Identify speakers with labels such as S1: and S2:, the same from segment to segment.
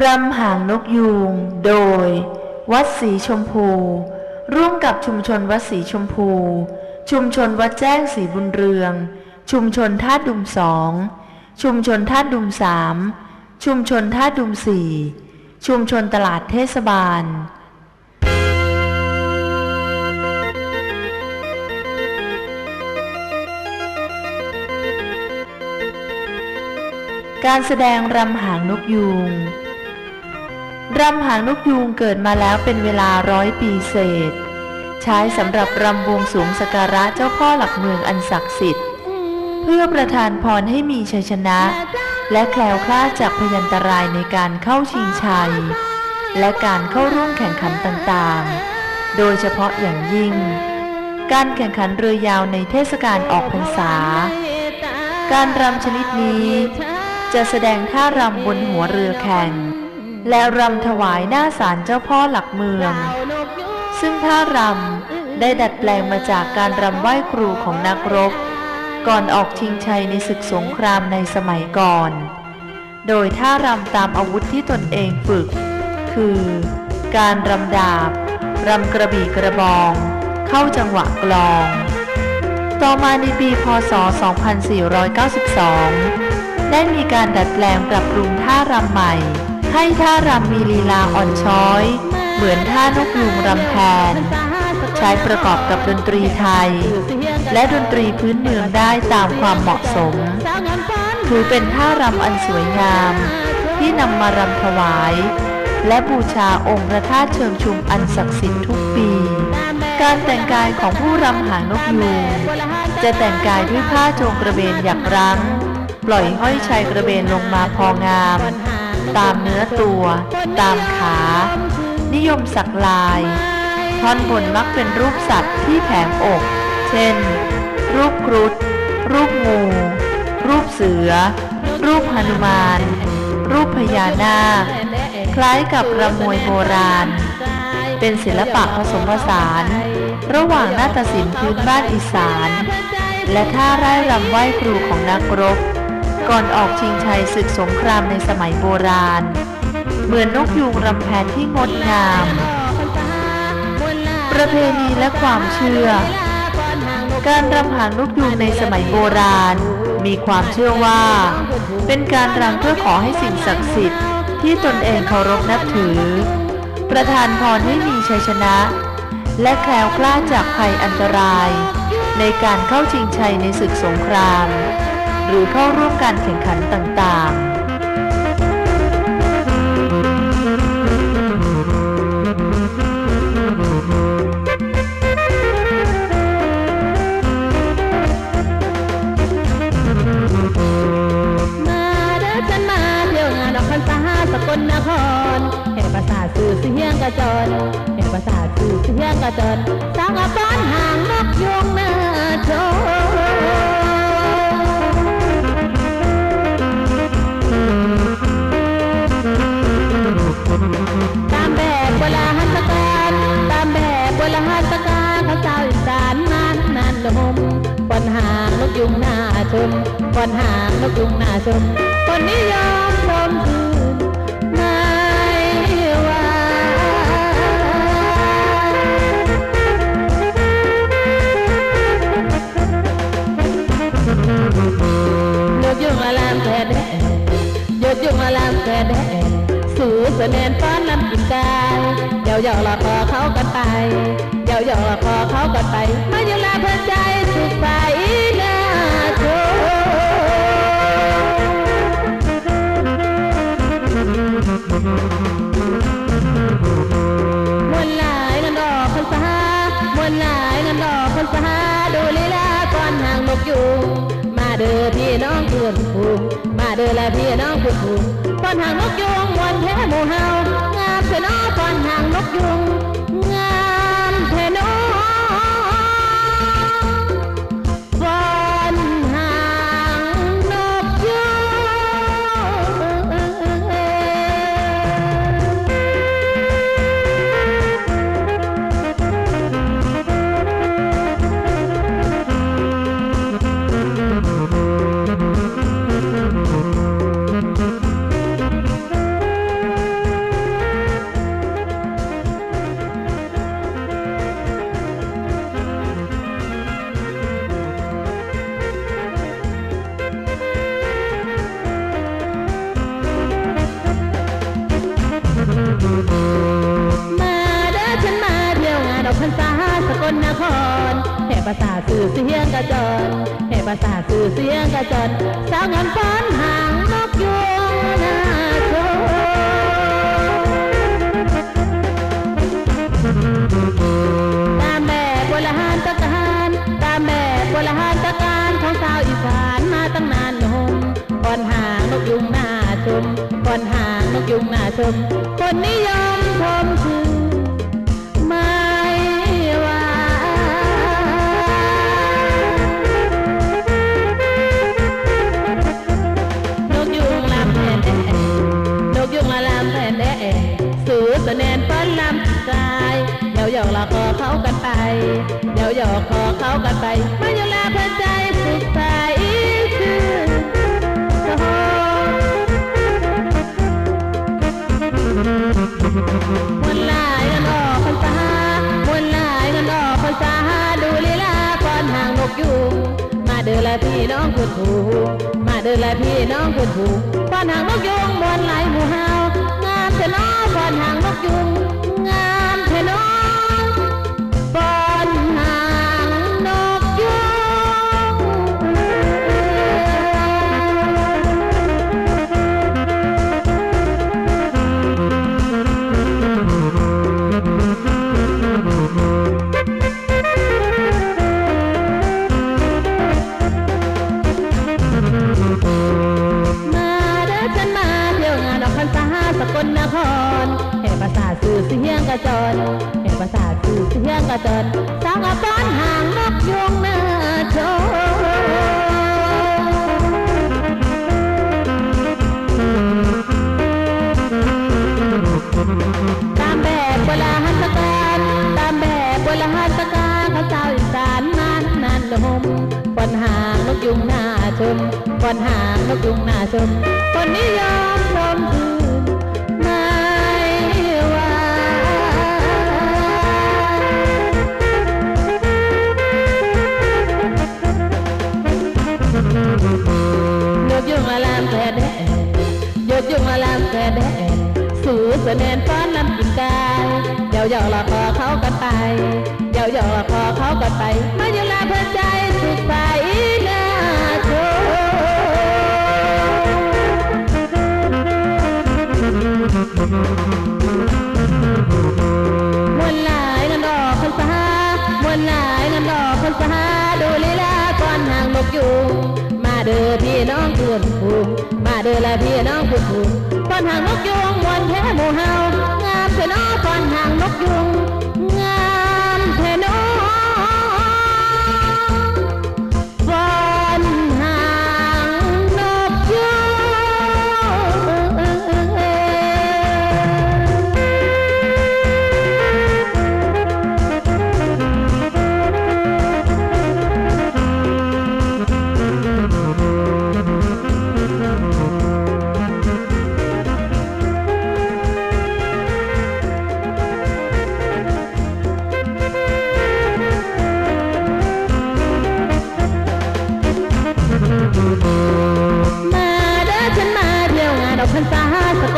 S1: รำหางนกยูง โดย วัดสีชมพู ร่วมกับชุมชนวัดสีชมพู ชุมชนวัดแจ้งสีบุญเรือง ชุมชนท่าดุมสอง ชุมชนท่าดุมสามชุมชนท่าดุมสี่ชุมชนตลาดเทศบาลการแสดงรำหางนกยูง รำหางนกยูงเกิดมาแล้วเป็นเวลาร้อยปีเศษ ใช้สำหรับรำบวงสวงสกการะเจ้าพ่อหลักเมืองอันศักดิ์สิทธิ์ เพื่อประทานพรให้มีชัยชนะ และแคล้วคลาดจากพยันตรายในการเข้าชิงชัย และการเข้าร่วมแข่งขันต่างๆ โดยเฉพาะอย่างยิ่ง การแข่งขันเรือยาวในเทศกาลออกพรรษา การรำชนิดนี้ จะแสดงท่ารำบนหัวเรือแข่ง และรำถวายหน้าศาลเจ้าพ่อหลักเมือง ซึ่งท่ารำได้ดัดแปลงมาจากการรำไหว้ครูของนักรบ ก่อนออกชิงชัยในศึกสงครามในสมัยก่อน โดยท่ารำตามอาวุธที่ตนเองฝึก คือ การรำดาบรำกระบี่กระบอง เข้าจังหวะกลอง ต่อมาในปีพศ 2492 ได้มีการดัดแปลงปรับปรุงท่ารำใหม่ ให้ท่ารำมีลีลาอ่อนช้อย เหมือนท่านกยูงรำแพน ใช้ประกอบกับดนตรีไทย และดนตรีพื้นเมืองได้ตามความเหมาะสม ถือเป็นท่ารำอันสวยงาม ที่นำมารำถวาย และบูชาองค์พระธาตุเชิงชุมอันศักดิ์สิทธิ์ทุกปี การแต่งกายของผู้รำหางนกยูงจะแต่งกายด้วยผ้าโจงกระเบนหยักรั้ง ปล่อยห้อยชายกระเบนลงมาพองาม ตามเนื้อตัว ตามขา นิยมสักลาย ท่อนบนมักเป็นรูปสัตว์ที่แผงอก เช่น รูปครุฑรูปงู รูปเสือ รูปหนุมาน รูปพญานาค คล้ายกับรำมวยโบราณ เป็นศิลปะผสมผสาน ระหว่างนาฏศิลป์พื้นบ้านอีสาน และท่าไร่รำไหว้ครูของนักรบ ก่อนออกชิงชัยศึกสงครามในสมัยโบราณ เหมือนนกยูงรำแพนที่งดงาม ประเพณีและความเชื่อ การรำหางนกยูงในสมัยโบราณ มีความเชื่อว่า เป็นการรำเพื่อขอให้สิ่งศักดิ์สิทธิ์ที่ตนเองเคารพนับถือ ประทานพรให้มีชัยชนะ และแคล้วคลาดจากภัยอันตราย ในการเข้าชิงชัยในศึกสงคราม หรือเข้าร่วมการแข่งขันต่างๆ
S2: มาเด้อฉันมาเที่ยวงานออกพรรษาสกลนครแห่งปราสาทสื่อเสียงกระจรแห่งปราสาทสื่อเสียงกระจรสร้างอาบ้านห่างนกยุงหน้าโช อนหางนกยุงหน้าชมคนนิยมชมคืนไม่ว่ายกยุ่งอลามแก่แดยกยุ่งอลามแก่แดสู่เสนนฟ้อนลำกินกายเดี๋ยวหยอกหลอกคอเขากันไปเดี๋ยวหยอกหลอกคอเขากันไปมาอยู่ลาเพื่อใจสุขใสน่าช มมวนหลายเงินดอกพรรษามวนหลายเงินดอกพรรษาดูลีลาก่อนห่างนกยูงมาเด้อพี่น้องเพื่อนผูมาเด้อและพี่น้องเพื่อนผูงก่อนห่างนกยูงมวนแท้หมู่เฮางามเถอะเน้อก่อนห่างนกยูง เสียงกระจรแห่ประสาทสื่อเสียงกระจรสาวงามฟ้อนหางนกยวงนาโชตามแบบโบราณตะการตามแบบโบราณตะการของสาวอีสานมาตั้งนานนมก่อนหางนกยุงหน้าชมก่อนหางนกยุงหน้าชม คนนิยมชมชื่อ อยู่ มาเดินละพี่น้องคุณผูมาเดินละพี่น้องคุณผูก่อนหางนกยุงมวนลายหมู่เฮางามเถอะน้อก่อนหางนกยุง ตะกาเขาสาวอีสานนานนานลมปนหางนกยุงหน้าชมปนหางนกยุงหน้าชมคนนิยมชมชื่นไม่ว่ายกยุงละลามแผ่แดนยกยุงละลามแผ่แดนสู่เสนนฟ้อนลำกินกายเดี๋ยวหยอกละคอเขากันไป เดี๋ยวหยอกละคอเขากันไปมาอยู่ลาเพื่อใจสุขไปนาโชมวนหลายนันดอกพรรษามวนหลายนันดอกพรรษาดูลีลาก่อนห่างนกยูงมาเด้อพี่น้องเพื่อนผูงมาเด้อละพี่น้องเพื่อนผูงก่อนห่างนกยูงมวนแท้หมู่เฮางามเถอะน้อก่อนห่างนกยูง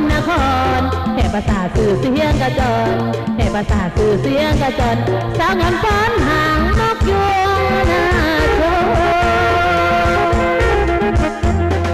S2: ลนครแห่ภาษาสื่อเสียงกระจรแห่ภาษาสื่อเสียงกระจรสาวงามฟ้อนหางนกยูงนาโชต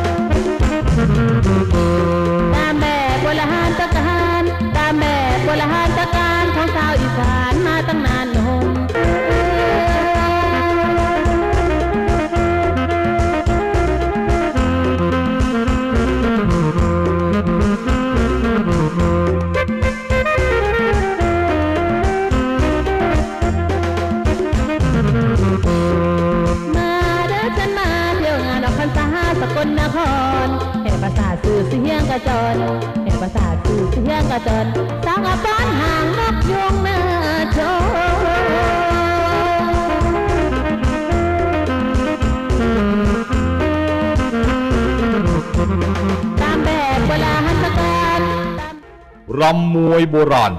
S2: รำ
S3: มวยโบราณ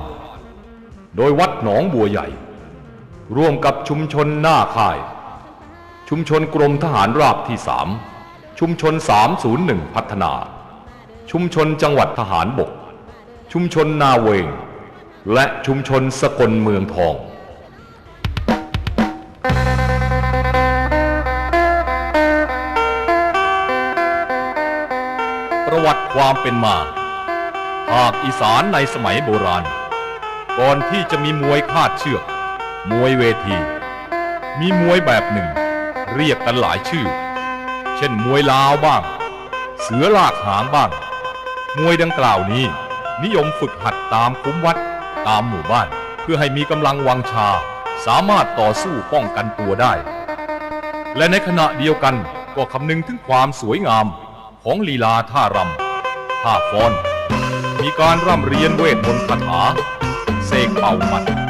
S3: โดยวัดหนองบัวใหญ่ ร่วมกับชุมชนหน้าค่าย ชุมชนกรมทหารราบที่สามชุมชน 301 พัฒนา ชุมชนจังหวัดทหารบก ชุมชนนาเวง และชุมชนสกลเมืองทองประวัติความเป็นมา ภาคอีสานในสมัยโบราณ ก่อนที่จะมีมวยคาดเชือก มวยเวที มีมวยแบบหนึ่ง เรียกกันหลายชื่อ เช่นมวยลาวบ้าง เสือลากหางบ้าง มวยดังกล่าวนี้ นิยมฝึกหัดตามคุ้มวัด ตามหมู่บ้าน เพื่อให้มีกำลังวังชา สามารถต่อสู้ป้องกันตัวได้ และในขณะเดียวกันก็คำนึงถึงความสวยงามของลีลาท่ารำท่าฟ้อน มีการร่ำเรียนเวทมนต์คาถา เสกเป่าหมัด